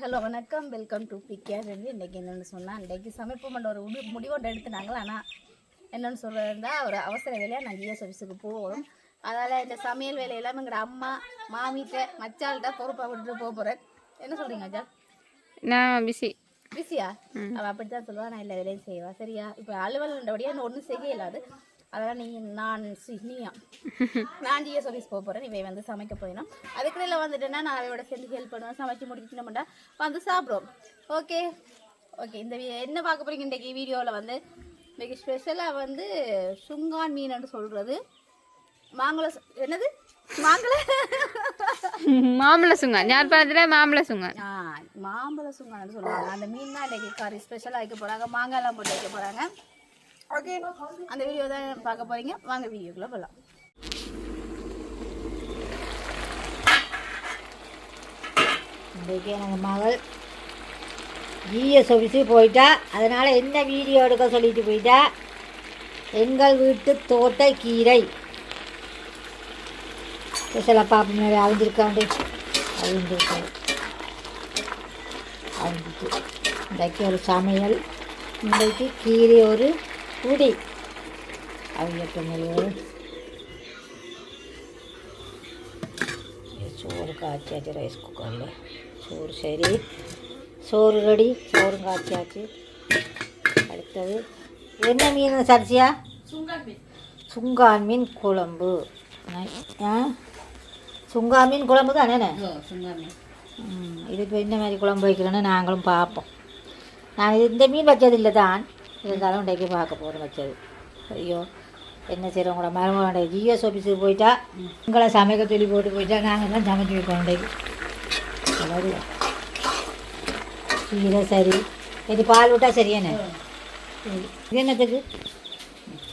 Hello வணக்கம். Welcome to பிகேர் இன்றைக்கி என்னென்னு சொன்னால் இன்றைக்கி சமைப்பு ஒரு உடி முடிவோண்டு எடுத்துனாங்களா ஆனால் என்னென்னு சொல்கிறதா ஒரு அவசர வேலையாக நான் ஜிஎஸ் ஆஃபீஸுக்கு போகணும். அதனால் இந்த சமையல் வேலையெல்லாம் எங்களோட அம்மா மாமிட்ட மச்சாள்கிட்ட பொறுப்பாக விட்டுட்டு போக போகிறேன் என்ன சொல்கிறீங்க அஜா நான் பிஸி பிஸியா அவள் அப்படி தான் சொல்லுவா நான் எல்லா வேலையும் செய்வா. சரியா? இப்போ அலுவலண்டபடியாக நான் ஒன்றும் செய்ய இயலாது அதெல்லாம் நீ நான் சி நீயா நான் ஜிஎஸ் ஆஃபீஸ் போக போகிறேன் இவை வந்து சமைக்க போயிடும். அதுக்குள்ள வந்துட்டேன்னா நான் அவையோட சேர்ந்து ஹெல்ப் பண்ணுவேன். சமைச்சு முடிச்சுட்டு நம்மட்டா வந்து சாப்பிடுவோம். ஓகே ஓகே இந்த என்ன பார்க்க போறீங்க இன்றைக்கி வீடியோவில் வந்து? இன்றைக்கி ஸ்பெஷலாக வந்து சுங்கான் மீன் சொல்கிறது மாங்குள என்னது? மாங்குள மாம்பழ சுங்கன். யார் படத்தில் மாம்பழ சுங்கன்? ஆ மாம்பழ சுங்கான்னு சொல்லுவாங்க. அந்த மீன் தான் இன்றைக்கி கறி ஸ்பெஷலாக வைக்க போகிறாங்க மாங்காய்லாம் போட்டு வைக்க போகிறாங்க ஓகே அந்த வீடியோ தான் பார்க்க போகிறீங்க வாங்க வீடியோக்குள்ளே போகலாம் இன்றைக்கே எனக்கு மகள் ஜிஎஸ் ஆஃபீஸுக்கு போயிட்டா. அதனால் என்ன வீடியோ எடுக்க சொல்லிட்டு போயிட்டா? எங்கள் வீட்டு தோட்ட கீரை. ஸ்பெஷலாக பார்ப்போம் அழிஞ்சிருக்காண்டு அவிஞ்சிருக்காது அவிஞ்சிட்டு இன்றைக்கு ஒரு சமையல். இன்றைக்கு கீரை ஒரு குடி. அவியட்டு சோறு காய்ச்சியாச்சு ரைஸ் குக்கரில் சோறு சரி. சோறு ரெடி சோறும் காய்ச்சியாச்சு அடுத்தது என்ன மீன் சரிசியா? சுங்கான் மீன். குழம்பு. ஆ சுங்கான் மீன் குழம்பு தானே இதுக்கு என்ன மாதிரி குழம்பு வைக்கிறேன்னு நாங்களும் பார்ப்போம். நாங்கள் இந்த மீன் வச்சது இல்லை தான் இருந்தாலும் இன்றைக்கு பார்க்க போகிறோம் வச்சது ஐயோ என்ன செய்கிறோம் கூட மருமகனுடைய ஜிஎஸ் ஆஃபீஸுக்கு போயிட்டா உங்களை சமைக்க சொல்லி போட்டு போயிட்டா நாங்கள் தான் சமைச்சு வைப்போம் இன்றைக்கு அதாவது கீரை சரி. இது பால் விட்டா சரியானே சரி. இது என்னத்துக்கு?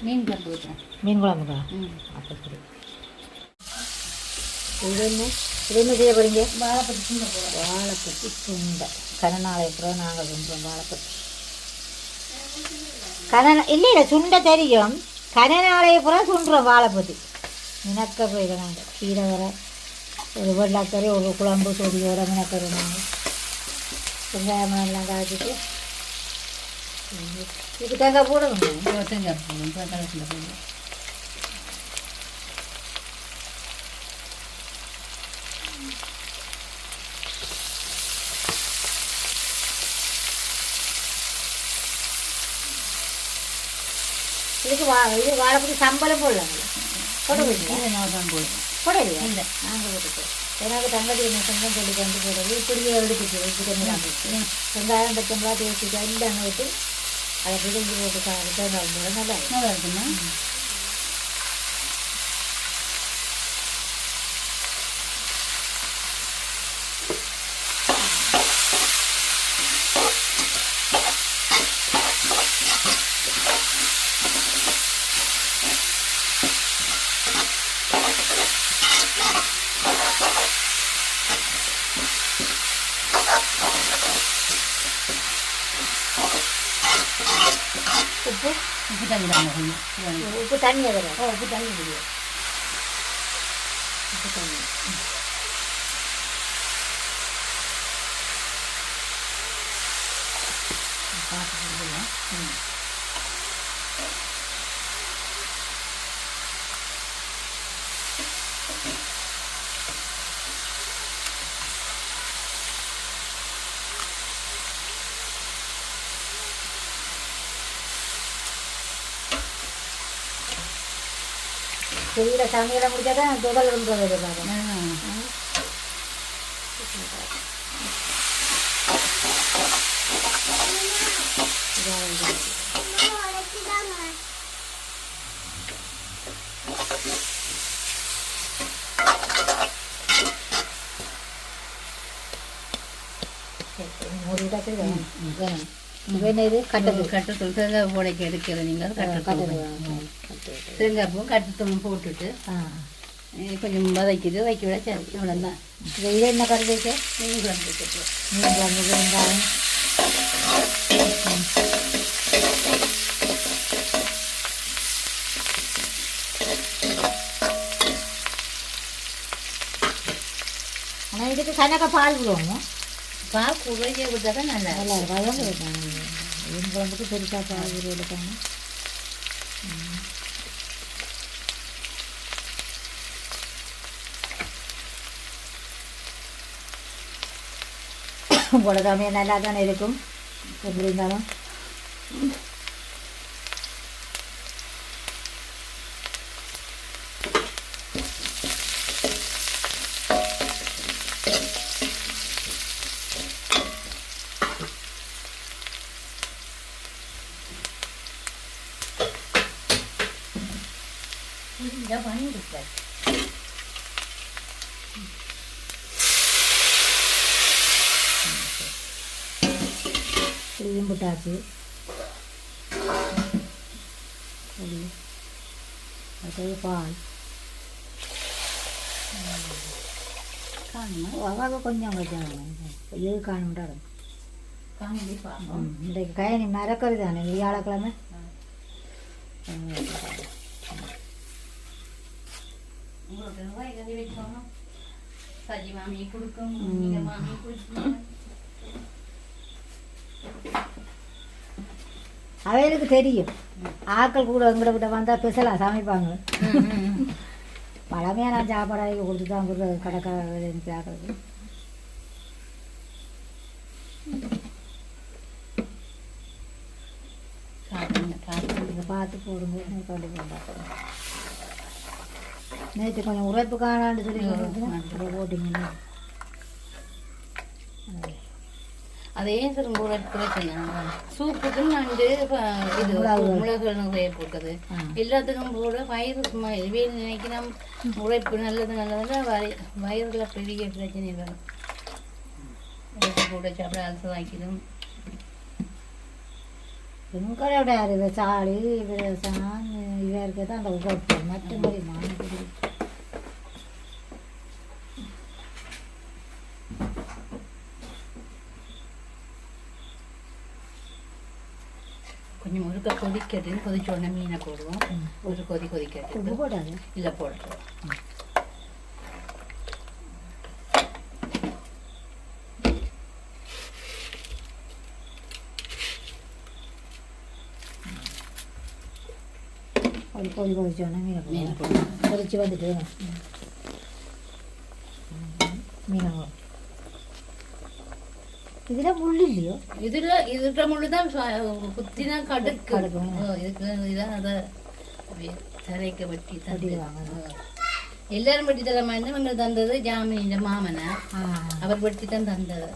மீன் குழம்பு மீன் குழம்புக்கா? அப்போ சரி. இது என்ன? இது என்ன செய்ய போகிறீங்க வாழைப்பட்டி வாழைப்பட்டி சுண்டை அப்புறம் நாங்கள் சுண்டுறோம் வாழைப்பட்டி கதன இல்லை இல்லை சுண்டை தெரியும். கனநாளை அப்புறம் சுண்டுறோம் வாழைப்பட்டி மினக்க போயிடும் நாங்கள் கீரை வர ஒரு வெள்ளாக்கறி ஒரு குழம்பு சொடியோட மினக்கறி நாங்கள் வெங்காயம் எல்லாம் காய்ச்சிட்டு. இதுக்கு தேங்காய் போடணும். தேங்காய் போடணும் இதுக்கு வா இது வாழைப்பட்டி சம்பளம் போடலாங்களா போட முடியல நான் தான் போடுவோம் போடலையா இல்லை நாங்கள் போட்டுப்போம் எனக்கு தங்கச்சி என்ன சொந்தம் சொல்லி கொண்டு போடுறது இப்படியே எடுத்துச்சு இப்படி கொஞ்சம் காமிச்சு வெங்காயம் பச்சம்பளா தேய்ச்சி எல்லாம் விட்டு அதை பிடிஞ்சி போட்டு சாப்பிட்டு நல்லா நல்லா இருக்கும். தண்ணி அதில் ஓ உப்பு தண்ணி முடியும் உப்பு தண்ணி. செய்கிற சமையலை முடிச்சா தான் துகள் பண்ணுறது பாருங்க. மூடி விட்டா சரி இது கட்டது கட்டுத்தூள் தேங்காய் போடைக்கு எடுக்கிற நீங்கள் கட்டுத்தூள் கட்டது தேங்காய் பூ கட்டுத்தூள் போட்டுட்டு கொஞ்சம் வதக்கிட்டு வதக்கி விட சரி. இவ்வளோ தான் இது இது என்ன கறி வைக்க? மீன் குழம்பு வச்சுட்டு மீன் குழம்பு வெங்காயம் ஆனால் இதுக்கு கணக்க பால் விடுவோம் பால் குறைய விட்டா தான் நல்லா நல்லா இருக்கும் அதான் கேட்டாங்க குழம்புக்கு பெருசாக நல்லா தானே இருக்கும் எப்படி இருந்தாலும் இதை பண்ணி கொடுத்தாரு புளி அடுத்தது பால். காணுமா? கொஞ்சம் கொஞ்சம் இது காணும்ட்டாடும் காணி பார்ப்போம் இன்றைக்கு கயனி மறக்கிறது தானே வியாழக்கிழமை? சஜி மாமி கொடுக்கும் மாமி கொடுக்கணும். அவைகளுக்கு தெரியும். ஆக்கள் கூட எங்களை கிட்ட வந்தால் ஸ்பெஷலாக சமைப்பாங்க. பழமையான சாப்பாடாக கொடுத்து தான் கொடுக்குறது கடைக்காரர்களுக்கு ஆக்களுக்கு சாப்பிடுங்க பார்த்து போடுங்க. கண்டு நேற்று கொஞ்சம் உழைப்பு காணான்னு சொல்லி போட்டிங்கன்னா அதே திரும்ப பிரச்சனை சூப்புக்கு நண்டு இது மிளகு ஆ. எல்லாத்துக்கும் கூட வயிறு சும்மா இதுவே நினைக்கிறோம் உழைப்பு நல்லது நல்லதுன்னா வய வயிறுல பெரிய பிரச்சனை வரும். உழைப்பு கூட சாப்பிட அலசு வாக்கிடும் எங்களோட அறிவு சாலி விவசாயம் இவருக்கு தான் அந்த உழைப்பு. மற்றபடி மாநில கொஞ்சம் முழுக்க கொதிக்கட்டு கொதிச்ச உடனே மீனை போடுவோம் ஒரு கொதி கொதிக்கட்டு உப்பு போடாது இல்லை போடுறோம் ஒரு கொதி கொதிச்சோன்னே மீனை மீனை போடுவோம் கொதிச்சு வந்துட்டு மீனை போடுவோம். இதுல முள் இல்லையோ இதுல இதுல முழுதான் குத்தினா கடுக்கு. ஓ, இதுக்கு இதான் அதை தரைக்க வெட்டி தந்து வெட்டிடுவாங்க. எல்லாரும் வெட்டி தர மாதிரி இவங்க தந்தது ஜாமீன் மாமனை அவர் வெட்டி தான் தந்தது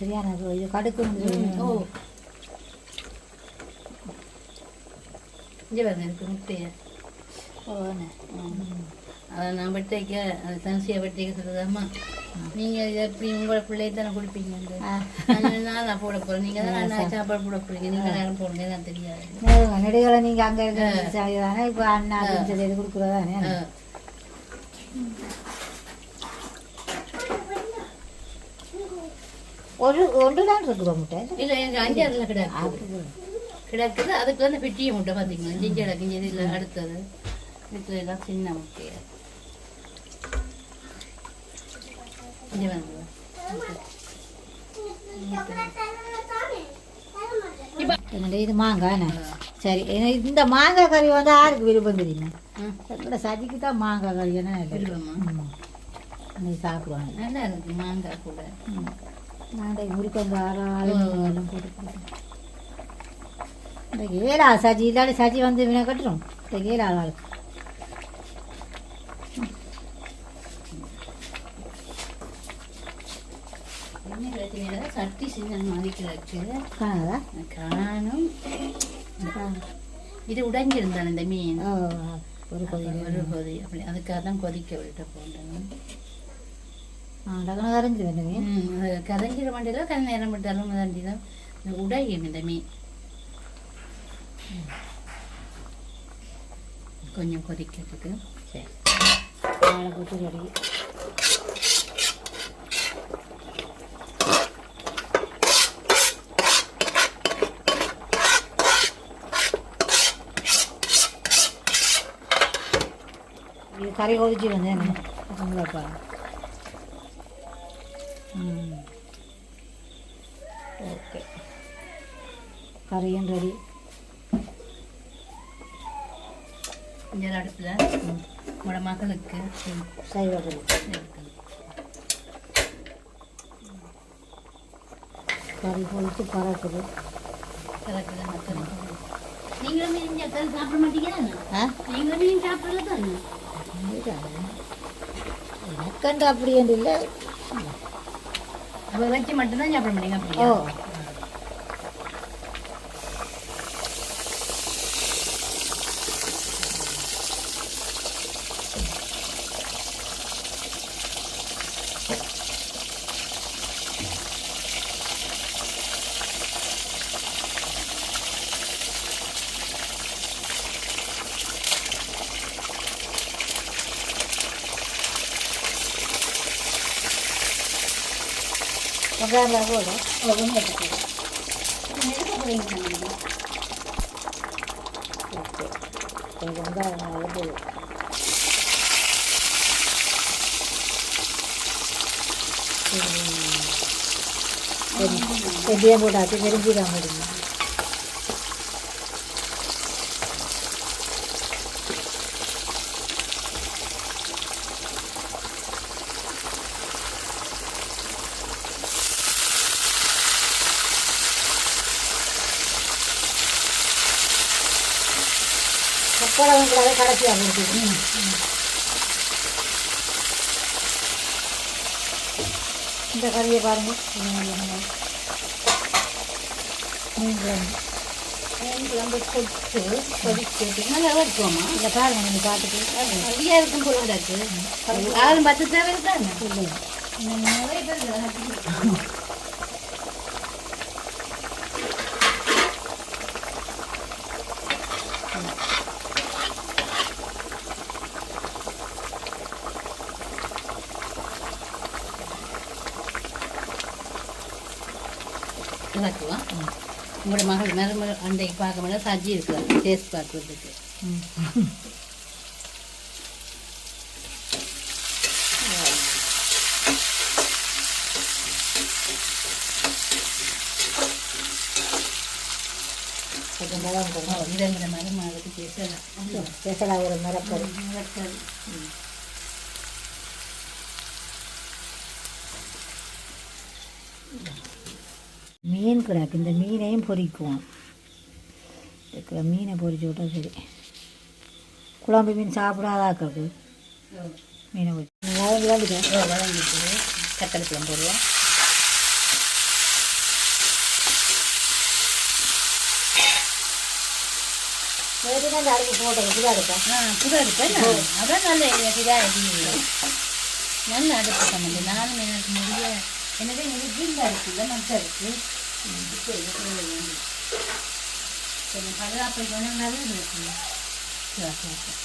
சரியான இது கடுக்கு ஓ இங்கே பாருங்க இருக்கு முட்டைய அதை நான் வெட்டி வைக்க தனசியை வெட்டி வைக்க சொல்லுதாம்மா. நீங்கள் எப்படி உங்களோட பிள்ளையை தானே குடிப்பீங்க நான் நான் போட போகிறேன் நீங்கள் தான் நான் சாப்பாடு போட போகிறீங்க நீங்கள் நேரம் போடுங்க நான் தெரியாது. நெடுகளை நீங்க அங்க இருக்க தானே? இப்போ அண்ணா சொல்லி இது கொடுக்குறதானே. ஒரு ஒன்று தான் இருக்குது முட்டை? இல்ல எனக்கு அஞ்சாறுல கிடக்குது கிடக்குது. அதுக்கு வந்து பெட்டிய முட்டை பார்த்தீங்களா? ஜிஞ்சு கிடக்கு இல்லை அடுத்தது. இதுல எல்லாம் சின்ன முட்டையா இங்க வந்து என்னடா இது மாங்காய் சரி இந்த மாங்காய் கறி வந்து யாருக்கு விருப்பம் தெரியுமா எங்களோட சதிக்கு தான் மாங்காய் கறி என்ன விருப்பமா? நீ சாப்பிடுவாங்க. நல்லா இருக்கு மாங்காய் கூட. நான் ஆளுங்க எல்லாம் போட்டு. இந்த ஏழா சஜி இல்லாடி சஜி வந்து வினை கட்டுறோம். இந்த ஏழா ஆளுக்கு என்ன சின்ன மாதிரி கிடக்கு காணாதா? காணும். இது உடைஞ்சிருந்தான் இந்த மீன்? ஒரு கொதி. ஒரு கொதி. அப்படி அதுக்காக தான் கொதிக்க விட்டு டக்குனு கரைஞ்சி வேணும் கரைஞ்சிட மாட்டேல கரை நேரம் விட்டாலும் தாண்டி தான். இந்த உடையும் இந்த மீன். கொஞ்சம் கொதிக்கிறதுக்கு. சரி. போட்டு இது கறி கொதிச்சு வந்தேன் பசங்களாப்பா ம் ஓகே கறியும் ரெடி இந்த அடுப்பில் உங்களோட மகளுக்கு சைவ கறி பொழிச்சு பறக்குது நீங்களும் மீன் சாப்பிட மாட்டீங்க நீங்களும் சாப்பிடல தானே எனக்கண்டு அப்படி என்று இல்லை. இறைச்சி மட்டும்தான் சாப்பிட மாட்டீங்க ஓ. அப்படியா வெங்காயம் போட ஓகே கொஞ்சம் வெங்காயம் நல்லா போடு செடியாக போட்டாச்சு தெரிஞ்சுக்காம முடியும் கொப்பளம் கூட கடைசியாக கொடுத்து இந்த கறியை பாருங்க. மீன் குழம்பு மீன் குழம்பு கொட்டு கொதிச்சு நல்லா இருக்குமா இதை பாருங்க நீங்கள் பார்த்துட்டு. நிறையா இருக்கும் போல இருக்கு யாரும் பத்து தேவை தானே இல்லை நிறைய பேர் இருக்காங்க. இறக்குவா உங்களோட மகள் மருமகள் அன்றைக்கு பார்க்க முடியாது சஜி இருக்கிறாங்க டேஸ்ட் பார்க்குறதுக்கு. கொஞ்சம் இதங்கிற மருமகளுக்கு பேசலாம். ஸ்பெஷலாக ஒரு மரக்கறி. மீன் கிடக்கு இந்த மீனையும் பொரிக்குவோம் இருக்கிற மீனை பொரிச்சு விட்டா சரி. குழம்பு மீன் சாப்பிடாதாக்கிறது மீனை வதங்கி வந்துட்டேன் வதங்கிட்டு கத்தரி குழம்பு போடுவோம். நேற்று தான் இந்த அடுப்பு போட்டது. புது அடுப்பா புது அடுப்பு என்ன? அதான் நல்ல இதாக இல்லை நல்ல அடுப்பு சம்மந்தி நானும் எனக்கு முடிய எனக்கு எனக்கு வீட்டில் இருக்குல்ல மற்ற இருக்கு கொஞ்சம் பாதுகாப்பு கொஞ்சம் நல்லது இருக்குல்ல சரி சரி சரி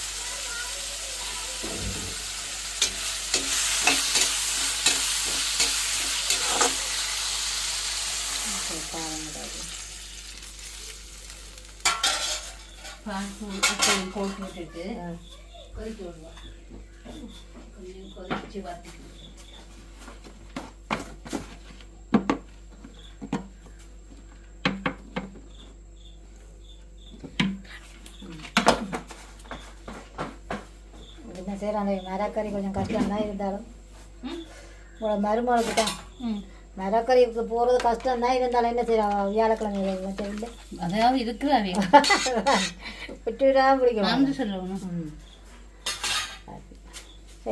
பால் போட்டு போட்டு விட்டுட்டு கொதிக்க விடுவோம் கொஞ்சம் கொதிச்சு வதக்கி என்ன செய்கிற அந்த மரக்கறி கொஞ்சம் கஷ்டம் தான் இருந்தாலும் உங்களோட மருமகளுக்கு தான் மரக்கறிக்கு போகிறது கஷ்டம் தான் இருந்தாலும் என்ன செய்யறா வியாழக்கிழமை இல்லை அதாவது இருக்குதாவே விட்டுதான் பிடிக்கும் நான் சொல்லணும்.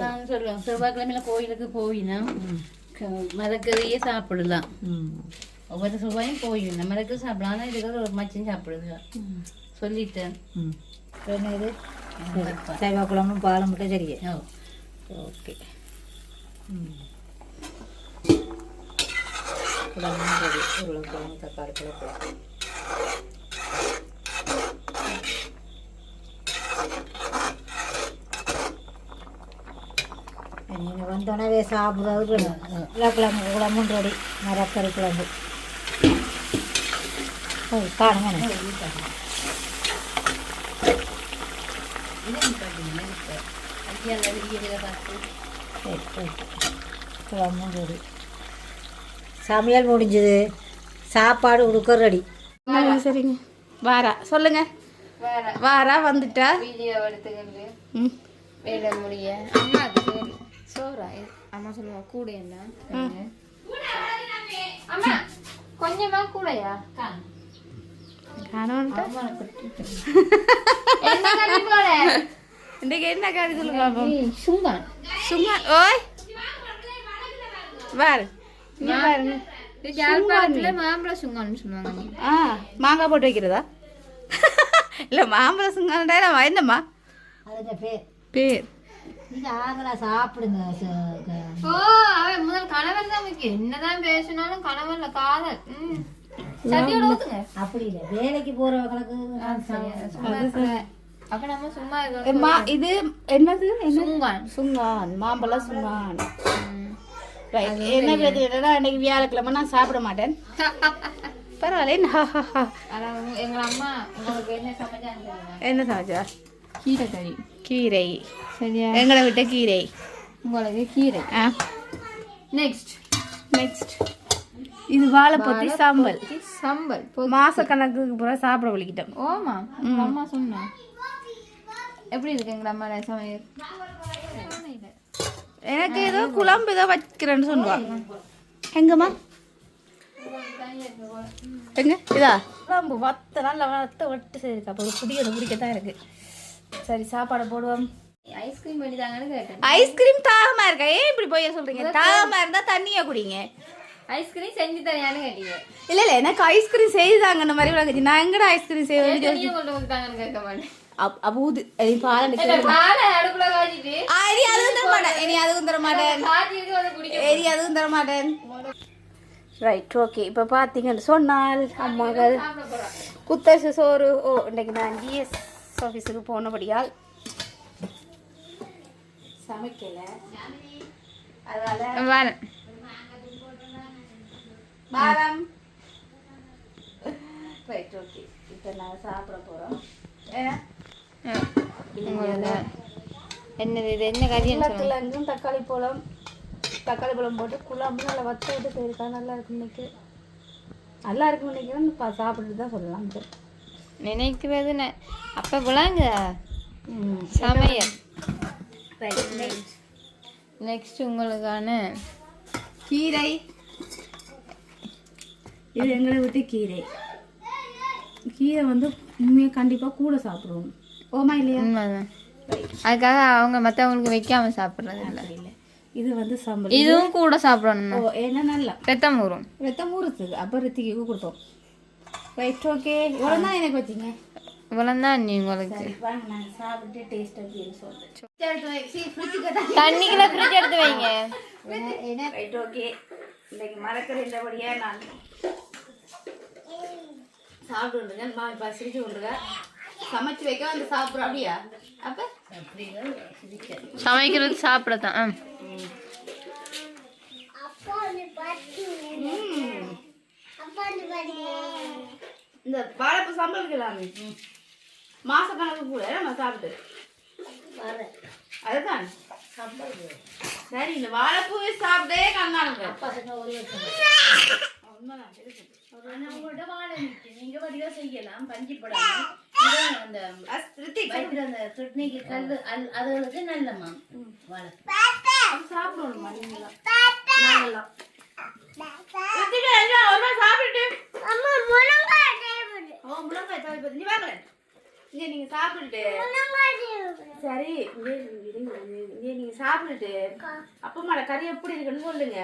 நான் சொல்லுவேன் செவ்வாய்க்கிழமையில கோயிலுக்கு போயினா மரக்கறியே சாப்பிடலாம். ஒவ்வொரு செவ்வாயும் போயிடணும் மரக்கறி சாப்பிடலாம். ஆனால் இதுக்கு ஒரு மச்சம் சாப்பிடுது. சொல்லிட்டேன். இது? மரப்பா. சைவ குழம்பும் பாலும் மட்டும் சரியே ஓகே குழம்பும் சரி உருளைக்கிழங்கு தக்காளி குழம்பு நீங்கள் வந்தோடனே சாப்பிட்றது உருளைக்கிழங்கு குழம்பும் ரெடி மரக்கறி குழம்பு காணுங்க குழம்பும் ரெடி சமையல் முடிஞ்சது சாப்பாடு கொடுக்க ரெடி சரிங்க வாரா சொல்லுங்க வாரா வந்துட்டா வீடியோ எடுத்துக்கிட்டு ம் வேலை முடிய அம்மாவுக்கு சோறு அம்மா சொல்லுவா கூட என்ன அம்மா கொஞ்சமா கூடயா காணோன்ட்டா என்ன இன்றைக்கு என்ன காரி சொல்லுங்க பாப்போம்? சுங்கா. சும்மா ஓய். வாரு இங்க பாருங்க. யாழ்ப்பாணத்துல மாம்பழ சுங்கான்னு சொல்லுவாங்க. ஆ மாங்காய் போட்டு வைக்கிறதா? இல்லை மாம்பழம் சுங்காண்டா நான் அதுக்கு பேர். பேர். சாப்பிடுங்க ஓ அவன் முதல் கணவன் தான் முக்கியம். என்னதான் பேசினாலும் கணவன்ல காதல். ம். அப்படி இல்லை. வேலைக்கு இருக்க. அப்ப நம்ம சும்மா மா இது என்னது? என்ன? சுங்கான் சுங்கான் மாம்பழம் சுங்கான் ரைட். என்ன பிரச்சனைனா இன்னைக்கு வியாழக்கிழமை? நான் சாப்பிட மாட்டேன். பரவாயில்ல. எங்க அம்மா என்ன சமைச்சா? கீரை கறி கீரை. சரியா? எங்களை விட்ட கீரை. உங்களுக்கு கீரை. ஆ. நெக்ஸ்ட் நெக்ஸ்ட் இது வாழைப்பத்தி சாம்பல். சம்பல். மாச கணக்குக்கு பூரா சாப்பிட வலிக்கிட்டோம். ஓமா அம்மா சொன்னா. எப்படி இருக்கு எங்க அம்மா சமையல் எனக்கு ஏதோ குழம்பு ஏதோ வைக்கிறேன்னு சொல்லுவா. எங்கம்மா? எங்க? இதா? குழம்பு வத்த நல்ல வத்த வட்டு சரிக்கா அப்போ குடியோட குடிக்கத்தான் இருக்கு. சரி சாப்பாடு போடுவோம். ஐஸ்கிரீம் பண்ணி தாங்கன்னு கேட்டேன். ஐஸ்கிரீம் தாகமா இருக்கா? ஏன் இப்படி போய் சொல்றீங்க? தாகமா இருந்தா தண்ணியா குடிங்க. ஐஸ்கிரீம் செஞ்சு தரையான்னு கேட்டீங்க. இல்ல இல்ல எனக்கு ஐஸ்கிரீம் செய்தாங்கன்னு மாதிரி விளங்குச்சு நான் எங்கட ஐஸ்கிரீம் செய்வேன் தண்ணியை கொண்டு கொடுத்தாங்கன்னு கேட்க மாட்டேன். அப்ப ஊது. இனி பால் இந்த அடுப்புல அதுவும் தர மாட்டேன். இனி அதுவும் தர மாட்டேன். அதுவும் தர மாட்டேன். ரைட் ஓகே இப்போ பார்த்தீங்கன்னு சொன்னால் அம்மாக்கள் குத்தரிசி சோறு. ஓ இன்னைக்கு நான் ஜிஎஸ் ஆஃபீஸுக்கு போனபடியால் சமைக்கல. அதனால பாரம் ரைட் ஓகே இப்போ நாங்கள் சாப்பிட போகிறோம் என்னது இது? என்ன சொல்லுங்க? உருளைக்கிழங்கும் தக்காளி பழம் தக்காளி பழம் போட்டு குழம்பு நல்லா வத்த விட்டு போயிருக்கா? நல்லா இருக்கும் இன்னைக்கு நல்லா இருக்கும் பா சாப்பிட்டுட்டு தான் சொல்லலாம். நினைக்கிறது அப்ப விளாங்க. சமையல். நெக்ஸ்ட் உங்களுக்கான கீரை. இது எங்களை விட்டு கீரை. கீரை வந்து உண்மையாக கண்டிப்பாக கூட சாப்பிடுவோம். ஓமா இல்லையா? அதுக்காக அவங்க மற்றவங்களுக்கு வைக்காம சாப்பிட்றது இல்லை. இது வந்து சம்பளம். இதுவும் கூட சாப்பிடணும் ஓ என்ன நல்லா? ரத்தம் ஊறும் ரத்தம் ஊறுத்துக்கு அப்போ ரத்திக்கு கொடுப்போம் ரைட் ஓகே இவ்வளோ தான் எனக்கு வச்சிங்க. நீ உங்களுக்கு. தண்ணிக்குள்ள ஃப்ரிட்ஜ் எடுத்து வைங்க. என்ன ரைட் ஓகே இன்னைக்கு மறக்கிற நான் சாப்பிடுங்க மாமி பா சிரிச்சு கொண்டுங்க சமைச்சு வைக்க வந்து சாப்பிட்றோம். அப்படியா? அப்போ? சமைக்கிறது சாப்பிடத்தான். ஆ இந்த வாழைப்பூ சம்பளுக்கு எல்லாமே மாச கணக்கு கூட நம்ம சாப்பிட்டு. அதுதான். சரி இந்த வாழைப்பூவை சாப்பிட்டே கண்ணாங்க உண்மைதான் இருக்கு. உங்கள்ட்ட வாழை நிக்கு. நீங்க வடிவா செய்யலாம் பஞ்சு போடாம இது அந்த வைக்கிற அந்த கிட்னிக்கு அல்- அதுகளுக்கு நல்லம்மா அது சாப்பிடணுமா நீங்களாம் நாங்களாம் சரி நீங்க சாப்பிட்டுட்டு அப்பமாட கறி எப்படி இருக்குன்னு சொல்லுங்க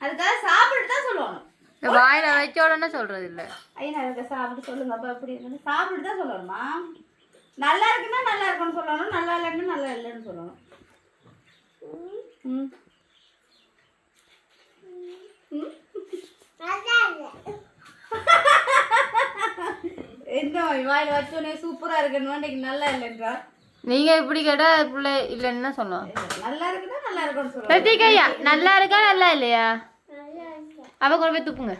அதுக்காக சாப்பிட்டுட்டு தான் சொல்லணும் வாயில வைக்க உடனே சொல்றது இல்லை ஐயா சாப்பிட்டு சொல்லுங்க. அப்பா எப்படி சாப்பிட்டு தான் சொல்லணுமா? நல்லா இருக்குன்னா நல்லா இருக்குன்னு சொல்லணும். நல்லா இல்லைன்னா நல்லா இல்லைன்னு சொல்லணும். ம். என்ன வாயில் வச்சோடனே சூப்பரா இருக்குன்னு இன்னைக்கு நல்லா இல்லைன்றா? நீங்க இப்படி கேட்டா பிள்ளை இல்லைன்னு சொல்லுவோம் நல்லா இருக்குன்னா நல்லா இருக்குன்னு சொல்லணும். பிரத்திகையா நல்லா இருக்கா நல்லா இல்லையா? அவள் கொண்டு போய் துப்புங்க.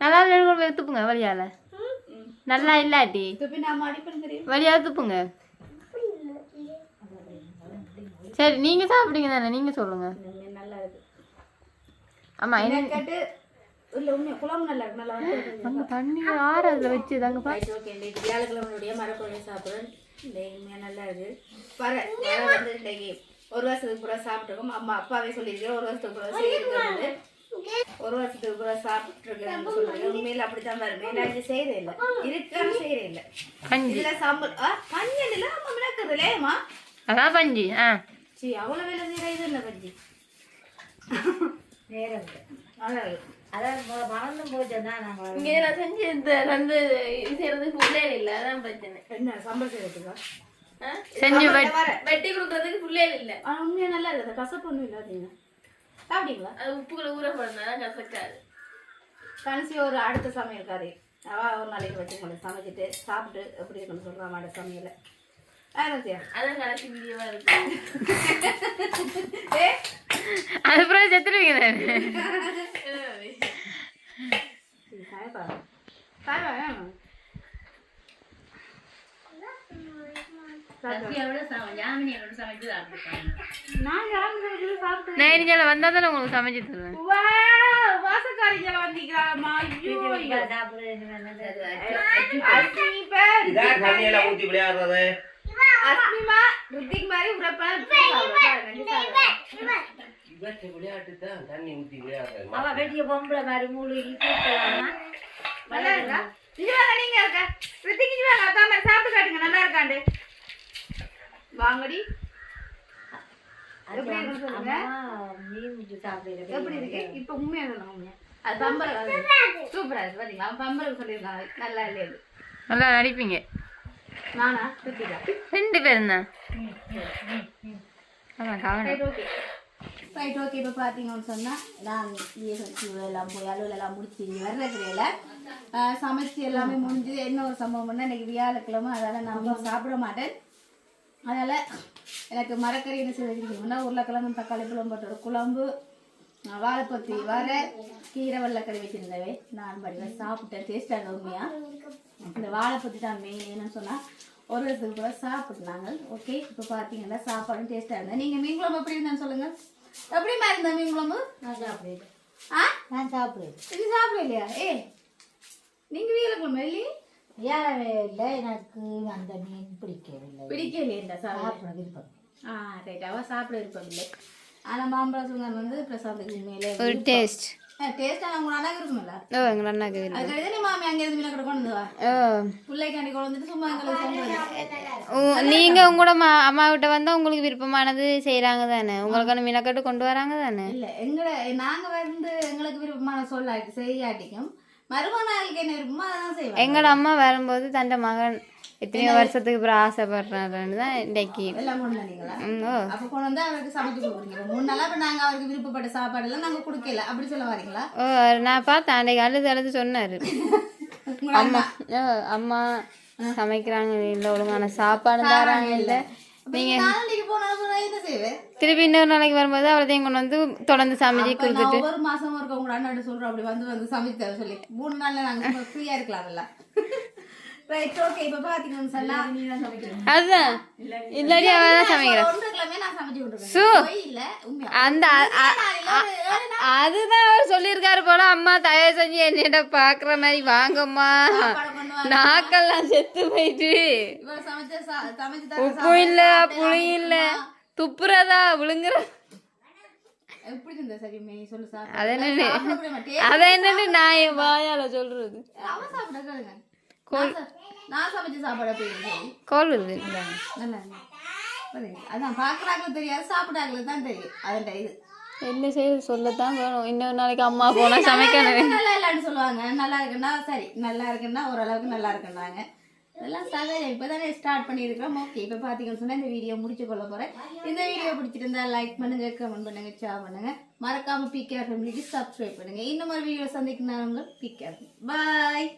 நல்லா இல்லைன்னு கொண்டு போய் துப்புங்க வழியால. நல்லா இல்லாட்டி வழியால் துப்புங்க. சரி நீங்க சாப்பிடுங்க தானே நீங்க சொல்லுங்க. ஆமா என்ன தண்ணி ஆறு அதுல வச்சு தாங்க வியாழக்கிழமையுடைய சாப்பிட்றேன் நல்லா இருக்கு. பர வந்து ஒரு வருஷத்துக்கு பூரா சாப்பிட்டுருக்கோம். அம்மா அப்பாவே சொல்லியிருக்கேன் ஒரு வருஷத்துக்கு பூரா ஒரு வருஷத்துக்கு பூரா சாப்பிட்டுருக்கேன்னு சொல்றீங்க. உண்மையில அப்படித்தான் பாருங்க நான் இது செய்யறே இல்லை. இருக்கான்னு செய்யறே இல்லை. பஞ்சு இதுல சாம்பல். இல்லை அம்மா இல்லையம்மா? அதான் பஞ்சு ஆ. சரி அவ்வளோ வேலை செய்யற இது இல்லை பஞ்சி இருக்கு அதான் ம- மறந்தும் போச்சுன்னா நாங்கள் இங்க நான் செஞ்சு இந்த வந்து செய்யறதுக்கு உள்ளே இல்லை அதான் பிரச்சனை. என்ன சாம்பார் செய்யறதுக்கா? செஞ்சு வெட்டி கொடுக்கறதுக்கு புள்ளே இல்லை. உண்மையா நல்லா இருக்குது. அந்த கசப்பு ஒன்றும் இல்லாதீங்க. சாப்பிட்டீங்களா? அது உப்புக்குள்ள ஊற போடணும் கசக்காது கடைசி ஒரு அடுத்த சமையல்காரி அவ ஒரு நாளைக்கு வச்சு உங்களுக்கு சமைச்சிட்டு சாப்பிட்டு எப்படி இருக்குன்னு சொல்கிறா மாட சமையலை. அதான் கடைசி வீடியோவா இருக்கு. ஏ? அது அப்புறம் செத்துருவீங்க சாயப்பா சாயப்பா சத்யாவோட சம- ஜாமினியோட சமைச்சு சாப்பிட்டுருக்காங்க நான் யாரும் சமைச்சது சாப்பிட்டேன் நான் இனிஜால வந்தா தானே உங்களுக்கு சமைச்சு தருவேன். வா வாசக்காரிஜல வந்திக்கிறாமா ஐயோ ஊத்தி விளையாடுறது. அஸ்மிமா ருத்திக் மாதிரி உரப்பா சாப்பிடுறேன் இவற்றை விளையாட்டு தான் தண்ணி ஊத்தி விளையாடுறது. அவள் வெட்டிய பொம்பளை மாதிரி கூப்பிடலாமா நல்லா இருக்கா? வாங்க நீங்க இருக்க ரித்திக் இது வாங்க அக்கா மாதிரி சாப்பிட்டு காட்டுங்க. நல்லா இருக்காண்டு. வாங்கடி. எப்படி இருக்குன்னு சொல்லுங்க. மீன் முட்டி சாப்பிடுறது எப்படி இருக்கு? இப்ப உண்மையா சொல்லுங்க உண்மையா? அது பம்பரை சூப்பரா இருக்கு பாத்தீங்களா? சொல்லியிருக்காங்க நல்லா இல்லையா? நல்லா நடிப்பீங்க. நானா? ரெண்டு பேரும் தான். ரைட் ஓகே இப்போ பார்த்தீங்கன்னு சொன்னால் நான் எல்லாம் போய் அலுவலெல்லாம் எல்லாம் முடிச்சு இங்கே வர்றதுல சமைச்சு எல்லாமே முடிஞ்சு என்ன ஒரு சம்பவம் பண்ணால் இன்னைக்கு வியாழக்கிழமை அதனால் நான் சாப்பிட மாட்டேன். அதனால் எனக்கு மரக்கறி என்ன செய்து வச்சிருக்கீங்கன்னா உருளைக்கிழங்கு தக்காளி பழம் போட்ட ஒரு குழம்பு வாழைப்பத்தி வர கீரை வெள்ளைக்கறி வச்சுருந்தவே நான் படிக்க சாப்பிட்டேன். டேஸ்டாக உண்மையாக இந்த வாழைப்பத்தி தான் மெயின் என்னன்னு சொன்னால் ஒரு வருஷத்துக்கு கூட சாப்பிட்டுனாங்க ஓகே இப்போ பார்த்தீங்கன்னா சாப்பாடும் டேஸ்ட்டாக இருந்தது. நீங்கள் மீன் குழம்பு எப்படி இருந்தான்னு சொல்லுங்கள் எப்படிமா இருந்த மீன் குழம்பு? நான் சாப்பிடுறேன் ஆ? நான் சாப்பிடுறேன் இது சாப்பிட இல்லையா ஏ நீங்கள் வீர குழம்பு இல்லையே? ஏறவே இல்லை எனக்கு அந்த மீன் பிடிக்கவில்லை. பிடிக்கலையே சாப்பிட சாப்பிட விருப்பம். ஆ ரைட் அவள் சாப்பிட விருப்பம் இல்லை. ஆனால் மாம்பழ சுங்கன் வந்து பிரசாந்துக்கு உண்மையிலே ஒரு டேஸ்ட் டேஸ்ட்டாக அவங்க நல்லா ஓ மாமி மீனை கூட கொண்டு வா. ஓ. பிள்ளைக்காண்டி கொண்டு சும்மா எங்களுக்கு நீங்க உங்களோட மா அம்மா கிட்ட வந்தா உங்களுக்கு விருப்பமானது செய்றாங்க தானே? உங்களுக்கான மீனக்கட்டு கொண்டு வராங்க தானே? இல்ல எங்கட நாங்க வந்து எங்களுக்கு விருப்பமான சொல்லாட்டி செய்யாட்டிக்கும். என்ன அதான் செய்வாங்க. எங்களோட அம்மா வரும்போது தன்ட மகன் எத்தனையோ வருஷத்துக்கு அப்புறம் ஆசைப்படுறாருன்னு தான் இன்னைக்கு எல்லாம் கொண்டு வந்தீங்களா? அப்ப கொண்டு வந்து அவருக்கு சமைச்சு கொடுக்குறீங்க. இப்ப மூணு நாளா இப்ப நாங்க அவருக்கு விருப்பப்பட்ட சாப்பாடு எல்லாம் நாங்க கொடுக்கல. அப்படி சொல்ல வரீங்களா? ஓ நான் பார்த்தேன் அன்றைக்கு அழுது அழுது சொன்னாரு. அம்மா. அம்மா சமைக்கிறாங்க இல்லை ஒழுங்கான சாப்பாடு தராங்க இல்லை. நீங்க நாளைக்கு போனாலும் நான் என்ன செய்வேன்? திருப்பி இன்னொரு நாளைக்கு வரும்போது அவளையும் கொண்டு வந்து தொடர்ந்து சமைச்சு கொடுத்துட்டு. ஒவ்வொரு மாசம் இருக்க உங்க அண்ணாட்ட சொல்றோம் அப்படி வந்து வந்து சமைச்சு தர சொல்லி. மூணு நாள்ல நாங்க ஃப்ரீயா இருக்கலாம்ல. ரைட் ஓகே இப்ப பாத்தீங்கன்னு சொன்னா நீ தான் சமைக்கிறேன். அதுதான் இல்லாட்டி அவ தான் அந்த அதுதான் அவர் சொல்லியிருக்காரு போல அம்மா தயவு செஞ்சு என்னிட்ட பாக்குற மாதிரி வாங்கம்மா. நாக்கெல்லாம் செத்து போயிட்டு. உப்பு இல்ல புளி இல்ல. துப்புறதா விழுங்குற. என்னன்னு நான் என் வாயால சொல்றது. கோல். அதான் பாக்குறாங்களுக்கு தெரியாது சாப்பிடாங்களுக்கு தான் தெரியும். அதன் இது. என்ன செய்யுது சொல்லத்தான் வேணும். இன்னொரு நாளைக்கு அம்மா போனா சமைக்கணும் நல்லா இல்லைன்னு சொல்லுவாங்க. நல்லா இருக்குன்னா சரி நல்லா இருக்குன்னா ஓரளவுக்கு நல்லா இருக்குன்னாங்க. இதெல்லாம் சகஜம். இப்போ தானே ஸ்டார்ட் பண்ணியிருக்கிறோம். ஓகே இப்போ பார்த்தீங்கன்னு சொன்னால் இந்த வீடியோ முடிச்சு கொள்ள போகிறேன் இந்த வீடியோ பிடிச்சிருந்தா லைக் பண்ணுங்க கமெண்ட் பண்ணுங்க ஷேர் பண்ணுங்க. மறக்காம பிகேஆர் ஃபேமிலிக்கு சப்ஸ்கிரைப் பண்ணுங்க. இன்னும் ஒரு வீடியோ சந்திக்கணும் பிகேஆர் பாய்